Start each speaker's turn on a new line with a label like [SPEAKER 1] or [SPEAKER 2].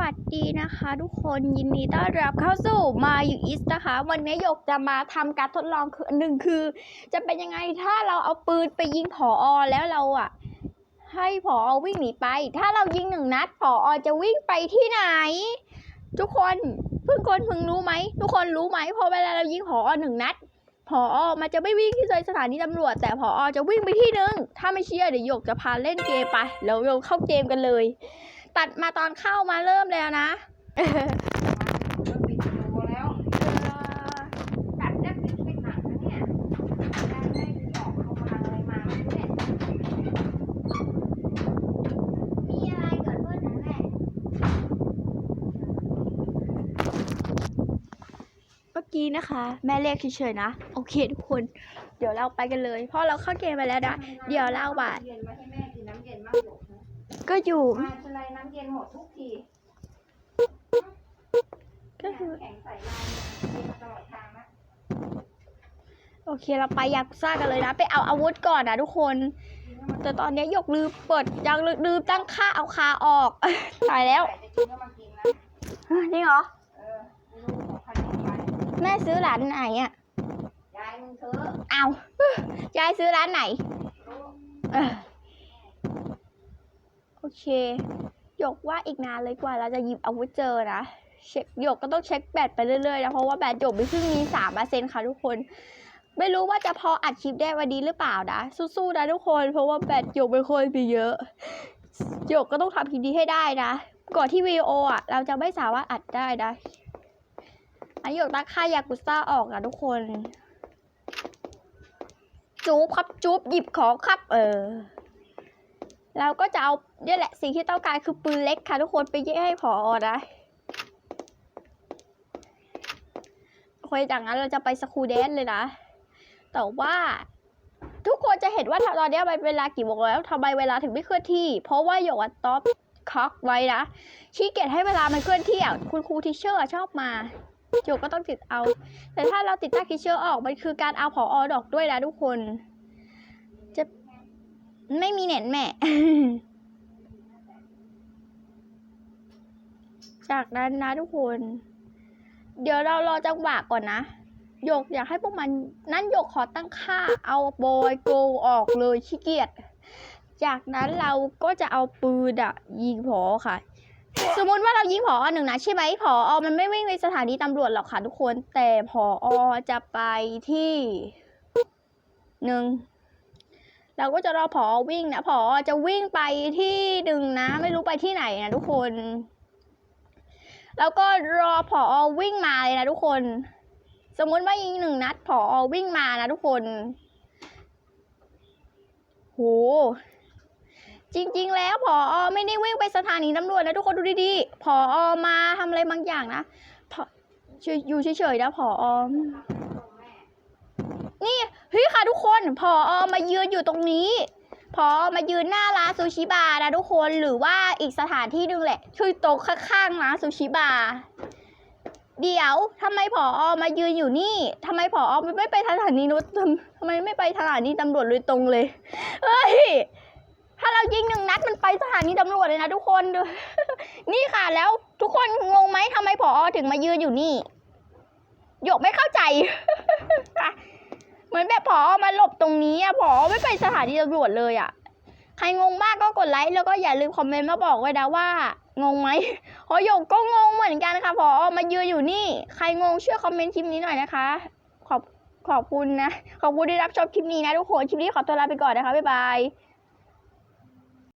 [SPEAKER 1] วัสดีนะคะทุกคนยินดีต้อนรับเข้าสู่มาอยู่อิสนะคะ วันนี้หยกจะมาทำการทดลองคือหนึ่งคือ จะเป็นยังไงถ้าเราเอาปืนไปยิงผออแล้วเราอะ ให้ผออวิ่งหนีไป ถ้าเรายิงหนึ่งนัดผออจะวิ่งไปที่ไหน ทุกคนเพิ่งคนเพิ่งรู้ไหมทุกคนรู้ไหมพอเวลาเรายิงผออหนึ่งนัดผออมันจะไม่วิ่งที่สถานีตำรวจ แต่ผออจะวิ่งไปที่หนึ่งถ้าไม่เชื่อเดี๋ยวหยกจะพาเล่นเกมไปแล้วเราเข้าเกมกันเลย ตัดมาตอนเข้ามาเริ่มแล้วนะ
[SPEAKER 2] ติดโอแล้วตัดได้ปิดเป็นหนังนะเนี่ยได้ได้ออกเขามาอะไรมาไม่รู้เนี่ย
[SPEAKER 1] มีอะไรเกิดขึ้นนะแม่เมื่อกี้นะคะ แม่เรียกเฉยๆนะ โอเคทุกคน เดี๋ยวเราไปกันเลย เพราะเราเข้าเกมไปแล้วนะ เดี๋ยวเล่าบ่าท
[SPEAKER 2] เย็นมาให้แม่กินน้ำเย็นมากหยกนะ
[SPEAKER 1] ก็อยู่
[SPEAKER 2] มาทีไรน้ำเย็นหมดทุกที
[SPEAKER 1] ก็คือ
[SPEAKER 2] แข็งใส่ลายเย็นมาตลอดทางนะ
[SPEAKER 1] โอเคเราไปยากุซ่ากันเลยนะ ไปเอาอาวุธก่อนนะทุกคนแต่ตอนนี้ยกลืมเปิดยังลืมตั้งค่าเอาคาออก ตายแล้ว
[SPEAKER 2] ใส่จะกินก็มากินนะ
[SPEAKER 1] จริงเหรอ
[SPEAKER 2] เออไม่รู้ของใครของใคร
[SPEAKER 1] แม่ซื้อร้านไหนอะ
[SPEAKER 2] ยายมึงเถอะ
[SPEAKER 1] เอา ยายซื้อร้านไหน
[SPEAKER 2] รู้
[SPEAKER 1] เออโอ เคหยกว่าอีกนานเลยกว่าเราจะหยิบอาวุธเจอนะเช็คหยกก็ต้องเช็คแบตไปเรื่อยๆนะเพราะว่าแบตหยกไม่เพิ่งมีสามเปอร์เซ็นต์ค่ะทุกคน ไม่รู้ว่าจะพออัดคลิปได้วันนี้หรือเปล่านะสู้ๆนะทุกคน เพราะว่าแบตหยกไม่ค่อยมีเยอะหยกก็ต้องทำคลิปนี้ให้ได้นะ ก่อนที่วีโออะเราจะไม่สามารถอัดได้นะอันหยกตั้งค่ายากุซ่าออกนะทุกคนจูบครับจูบหยิบของครับเออ เราก็จะเอาเนี่ยแหละสิ่งที่ต้องการคือปืนเล็กค่ะทุกคนไปเยอะให้พอนะโอเคจากนั้นเราจะไปสคูลเดนเลยนะ แต่ว่าทุกคนจะเห็นว่าตอนนี้มันเวลากี่โมงแล้วทำไมเวลาถึงไม่เคลื่อนที่ เพราะว่าหยกอัดต็อปค็อกไว้นะชี้เกียจให้เวลามันเคลื่อนที่อะคุณครูทิเชอร์ชอบมาหยกก็ต้องติดเอา แต่ถ้าเราติดตั้งทิเชอร์ออกมันคือการเอาผออดอกด้วยนะทุกคน ไม่มีเน็ตแม่ จากนั้นนะทุกคน เดี๋ยวเรารอจังหวะก่อนนะหยกอยากให้พวกมันนั่นหยกขอตั้งค่า เอาโบยโกออกเลยขี้เกียจจากนั้นเราก็จะเอาปืนอะยิงผอค่ะ สมมติว่าเรายิงผอหนึ่งนะใช่ไหมผออมันไม่วิ่งในสถานีตำรวจหรอกค่ะทุกคน แต่ผอจะไปที่หนึ่ง เราก็จะรอผอวิ่งนะผอจะวิ่งไปที่หนึ่งนะ ไม่รู้ไปที่ไหนนะทุกคน แล้วก็รอผอวิ่งมาเลยนะทุกคน สมมติว่ายิงหนึ่งนัดผอวิ่งมานะทุกคนโหจริง ๆ แล้วผอไม่ได้วิ่งไปสถานีตำรวจนะทุกคนดูดีๆผอมาทำอะไรบางอย่างนะผออยู่เฉยๆนะผอ นี่เฮ้ยค่ะทุกคนพอมายืนอยู่ตรงนี้พอมายืนหน้าร้านซูชิบาร์นะทุกคนหรือว่าอีกสถานที่หนึ่งแหละคือตรงข้างๆร้านซูชิบาร์เดี๋ยวทำไมพอมายืนอยู่นี่ทำไมพอไม่ไปสถานีนุทำทำไมไม่ไปสถานีตำรวจเลยตรงเลยเฮ้ยถ้าเรายิงหนึ่งนัดมันไปสถานีตำรวจเลยนะทุกคนดูนี่ค่ะแล้วทุกคนงงไหมทำไมพอถึงมายืนอยู่นี่หยกไม่เข้าใจ เหมือนแบบผอมาหลบตรงนี้อะผอไม่ไปสถานีตำรวจเลยอะใครงงมากก็กดไลค์แล้วก็อย่าลืมคอมเมนต์มาบอกไว้นะว่างงไหมพอหยกก็งงเหมือนกันค่ะผอมายืนอยู่นี่ ใครงงช่วยคอมเมนต์คลิปนี้หน่อยนะคะ ขอบขอบคุณนะ ขอบคุณที่รับชมคลิปนี้นะทุกคน คลิปนี้ขอตัวลาไปก่อนนะคะบ๊ายบาย